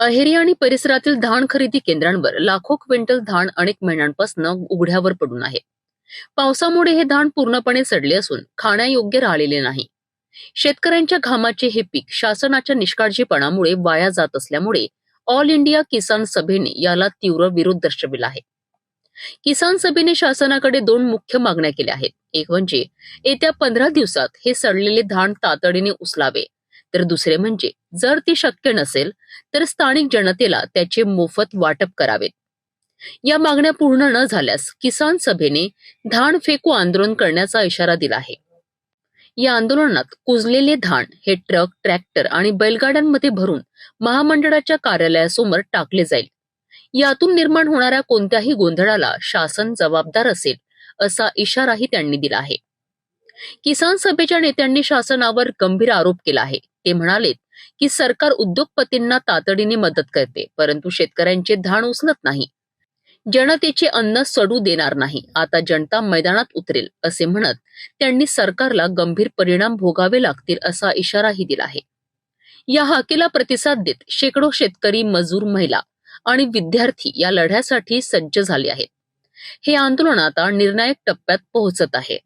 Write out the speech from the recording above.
अहेरी आणि परिसरातील धान खरेदी केंद्रांवर लाखो क्विंटल धान अनेक महिन्यांपासून उघड्यावर पडून आहे. पावसामुळे हे धान पूर्णपणे सडले असून खाण्यायोग्य राहिलेले नाही. शेतकऱ्यांच्या घामाचे हे पीक शासनाच्या निष्काळजीपणामुळे वाया जात असल्यामुळे ऑल इंडिया किसान सभेने याला तीव्र विरोध दर्शविला आहे. किसान सभेने शासनाकडे दोन मुख्य मागण्या केल्या आहेत. एक म्हणजे येत्या पंधरा दिवसात हे सडलेले धान तातडीने उचलावे तर दुसरे म्हणजे जर ते शक्य नसेल तर स्थानिक जनतेला त्याचे मोफत वाटप करावेत. या मागण्या पूर्ण न झाल्यास किसान सभेने धान फेकू आंदोलन करण्याचा इशारा दिला आहे. या आंदोलनात कुजलेले धान हे ट्रक ट्रॅक्टर आणि बैलगाड्यांमध्ये भरून महामंडळाच्या कार्यालयासमोर टाकले जाईल. यातून निर्माण होणाऱ्या कोणत्याही गोंधळाला शासन जबाबदार असेल असा इशाराही त्यांनी दिला आहे. किसान सभेच्या नेत्यांनी शासनावर गंभीर आरोप केला आहे. ते म्हणाले की सरकार उद्योगपतींना तातडीने मदत करते परंतु शेतकऱ्यांचे धान उचलत नाही. जनतेचे अन्न सडू देणार नाही. आता जनता मैदानात उतरेल असे म्हणत त्यांनी सरकारला गंभीर परिणाम भोगावे लागतील असा इशाराही दिला आहे. या हाकेला प्रतिसाद देत शेकडो शेतकरी मजूर महिला आणि विद्यार्थी या लढ्यासाठी सज्ज झाले आहेत. हे आंदोलन आता निर्णायक टप्प्यात पोहोचत आहे.